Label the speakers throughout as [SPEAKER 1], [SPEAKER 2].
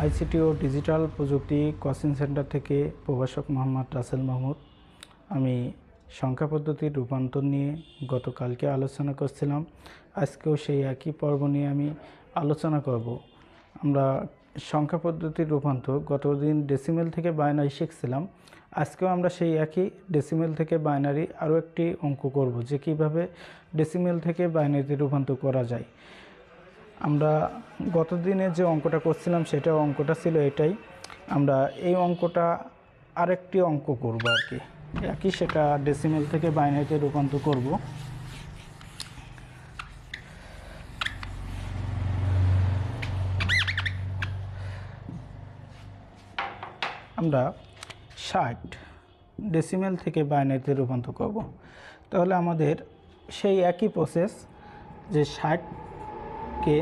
[SPEAKER 1] ICT ও digital প্রযুক্তি coaching centre থেকে প্রভাষক মোহাম্মদ রাসেল মাহমুদ। আমি সংখ্যা পদ্ধতির রূপান্তর নিয়ে গতকালকে আলোচনা করছিলাম। আজকেও সেই একই পর্ব নিয়ে আমি আলোচনা করব। আমরা সংখ্যা পদ্ধতির রূপান্তর গতদিন ডেসিমেল থেকে বাইনারি শিখছিলাম। আজকেও আমরা সেই একই ডেসিমেল থেকে বাইনারি আরও একটি অঙ্ক করব যে কীভাবে ডেসিমেল থেকে বাইনারিতে রূপান্তর করা যায়। আমরা গত গতদিনে যে অঙ্কটা করছিলাম সেটা অঙ্কটা ছিল এটাই। আমরা এই অঙ্কটা আরেকটি অঙ্ক করব আর কি। একই সেটা ডেসিমেল থেকে বাইনারিতে রূপান্তর করব। আমরা ষাট ডেসিমেল থেকে বাইনারিতে রূপান্তর করব। তাহলে আমাদের সেই একই প্রসেস যে ষাটকে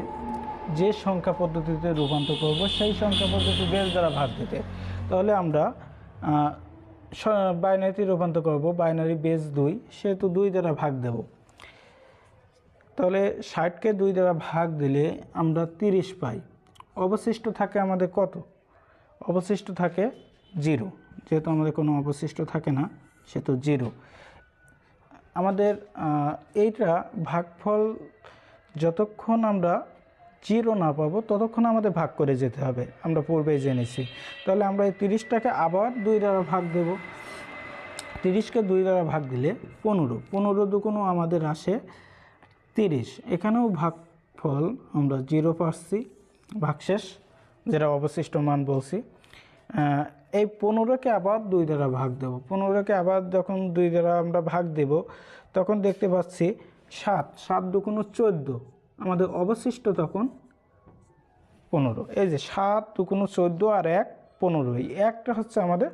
[SPEAKER 1] যে সংখ্যা পদ্ধতিতে রূপান্তর করব, সেই সংখ্যা পদ্ধতি বেস দ্বারা ভাগ দিতে। তাহলে আমরা বাইনারিতে রূপান্তর করব বাইনারি বেস দুই, সেহেতু দুই দ্বারা ভাগ দেব। তাহলে ষাটকে দুই দ্বারা ভাগ দিলে আমরা তিরিশ পাই। অবশিষ্ট থাকে আমাদের কত? অবশিষ্ট থাকে জিরো। যেহেতু আমাদের কোনো অবশিষ্ট থাকে না সে তো জিরো। আমাদের এইটা ভাগফল যতক্ষণ আমরা জিরো না পাবো, ততক্ষণ আমাদের ভাগ করে যেতে হবে। আমরা পূর্বেই জেনেছি। তাহলে আমরা এই তিরিশটাকে আবার দুই দ্বারা ভাগ দেব। তিরিশকে দুই দ্বারা ভাগ দিলে পনেরো। পনেরো দুগুণও আমাদের আসে তিরিশ। এখানেও ভাগফল আমরা জিরো পাচ্ছি, ভাগশেষ, যেটা অবশিষ্ট মান বলছি। এই পনেরোকে আবার দুই দ্বারা ভাগ দেব। পনেরোকে আবার যখন দুই দ্বারা আমরা ভাগ দেব, তখন দেখতে পাচ্ছি সাত সাত দুগুণ চোদ্দ, আমাদের অবশিষ্ট তখন পনেরো। এই যে সাত দুগুণ চোদ্দ আর এক পনেরো, এই একটা হচ্ছে আমাদের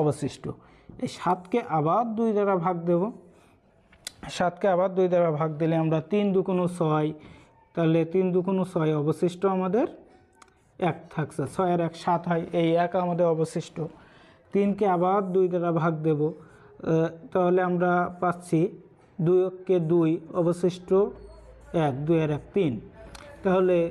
[SPEAKER 1] অবশিষ্ট। এই সাতকে আবার দুই দ্বারা ভাগ দেব। সাতকে আবার দুই দ্বারা ভাগ দিলে আমরা তিন দুগুণ ছয়, তাহলে তিন দুগুণ ছয় অবশিষ্ট আমাদের এক থাকছে। ছয়ের এক সাত হয়, এই এক আমাদের অবশিষ্ট। তিনকে আবার দুই দ্বারা ভাগ দেব। তাহলে আমরা পাচ্ছি দুইকে দুই, অবশিষ্ট এক দুইয়ের এক, তিন। তাহলে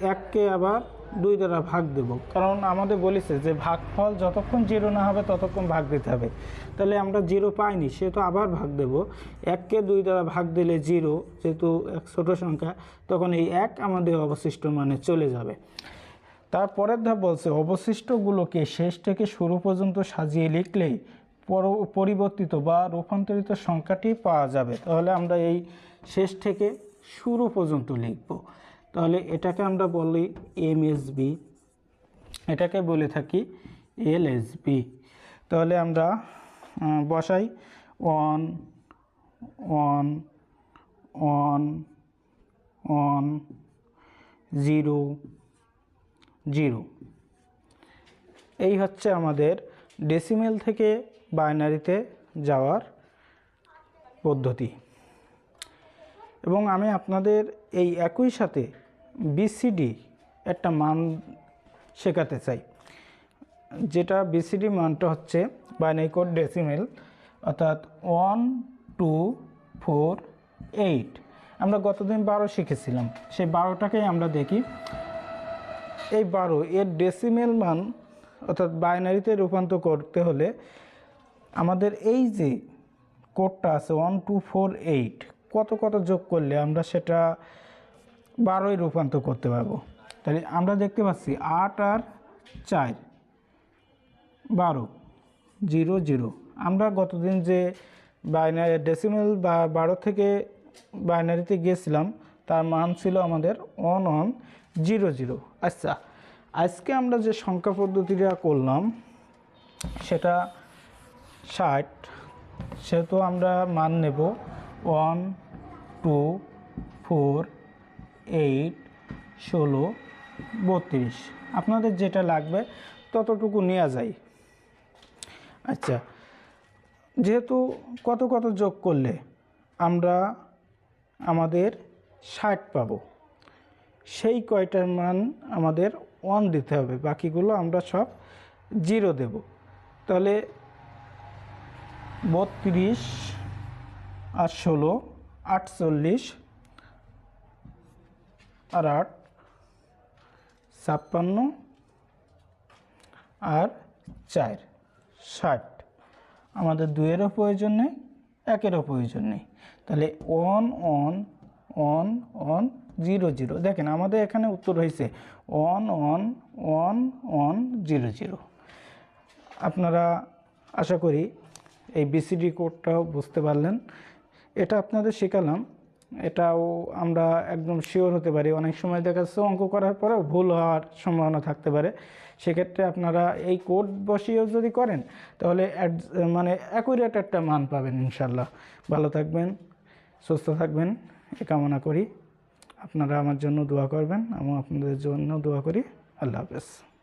[SPEAKER 1] এককে আবার দুই দ্বারা ভাগ দেব। কারণ আমাদের বলেছে যে ভাগফল যতক্ষণ জিরো না হবে, ততক্ষণ ভাগ দিতে হবে। তাহলে আমরা জিরো পাইনি, সেহেতু আবার ভাগ দেব। এককে দুই দ্বারা ভাগ দিলে জিরো, যেহেতু এক ছোটো সংখ্যা, তখন এই এক আমাদের অবশিষ্ট মানে চলে যাবে। তারপরের ধাপ বলছে, অবশিষ্টগুলোকে শেষ থেকে শুরু পর্যন্ত সাজিয়ে লিখলেই পরিবর্তিত বা রূপান্তরিত সংখ্যাটি পাওয়া যাবে। তাহলে আমরা এই শেষ থেকে শুরু পর্যন্ত লিখব। তাহলে এটাকে আমরা বলি এমএসবি এটাকে বলে থাকি এলএসবি তাহলে আমরা বসাই one one one one, zero zero. এই হচ্ছে আমাদের ডেসিমেল থেকে বাইনারিতে যাওয়ার পদ্ধতি। এবং আমি আপনাদের এই একই সাথে বিসিডি একটা মান শেখাতে চাই। যেটা বিসিডি মানটা হচ্ছে বাইনারি কোড ডেসিমেল অর্থাৎ ওয়ান টু ফোর এইট আমরা গতদিন বারো শিখেছিলাম। সেই বারোটাকেই আমরা দেখি। এই বারো, এর ডেসিমেল মান, অর্থাৎ বাইনারিতে রূপান্তর করতে হলে আমাদের এই যে কোডটা আছে ওয়ান টু ফোর এইট কত কত যোগ করলে আমরা সেটা বারোয় রূপান্তর করতে পারব? তাহলে আমরা দেখতে পাচ্ছি আট আর চার, বারো, জিরো জিরো। আমরা গতদিন যে বাইনারি ডেসিমেল বা বারো থেকে বাইনারিতে গিয়েছিলাম তার মান ছিল আমাদের ওয়ান ওয়ান জিরো জিরো আচ্ছা আজকে আমরা যে সংখ্যা পদ্ধতিটা করলাম, সেটা ষাট, সেহেতু আমরা মান নেব ওয়ান, টু, ফোর, এইট, ষোলো, বত্রিশ। আপনাদের যেটা লাগবে ততটুকু নেওয়া যায়। আচ্ছা যেহেতু কত কত যোগ করলে আমরা আমাদের ষাট পাবো, সেই কয়টার মান আমাদের ওয়ান দিতে হবে, বাকিগুলো আমরা সব জিরো দেব। তাহলে বত্রিশ, আর ষোলো, আটচল্লিশ, আর আট, ছাপ্পান্ন, আর চার, ষাট। আমাদের দুইয়েরও প্রয়োজন নেই, একেরও প্রয়োজন নেই। তাহলে one one one one zero zero দেখেন, আমাদের এখানে উত্তর হয়েছে one one one one zero zero আপনারা আশা করি এই বিসিডি কোডটাও বুঝতে পারলেন। এটা আপনাদের শেখালাম। এটাও আমরা একদম শিওর হতে পারি। অনেক সময় দেখা যাচ্ছে অঙ্ক করার পরেও ভুল হওয়ার সম্ভাবনা থাকতে পারে। সেক্ষেত্রে আপনারা এই কোড বসিয়েও যদি করেন, তাহলে মানে অ্যাকুরেট একটা মান পাবেন ইনশাল্লাহ ভালো থাকবেন, সুস্থ থাকবেন। এ কামনা করি। আপনারা আমার জন্য দোয়া করবেন। আমি আপনাদের জন্য দোয়া করি। আল্লাহ হাফেজ।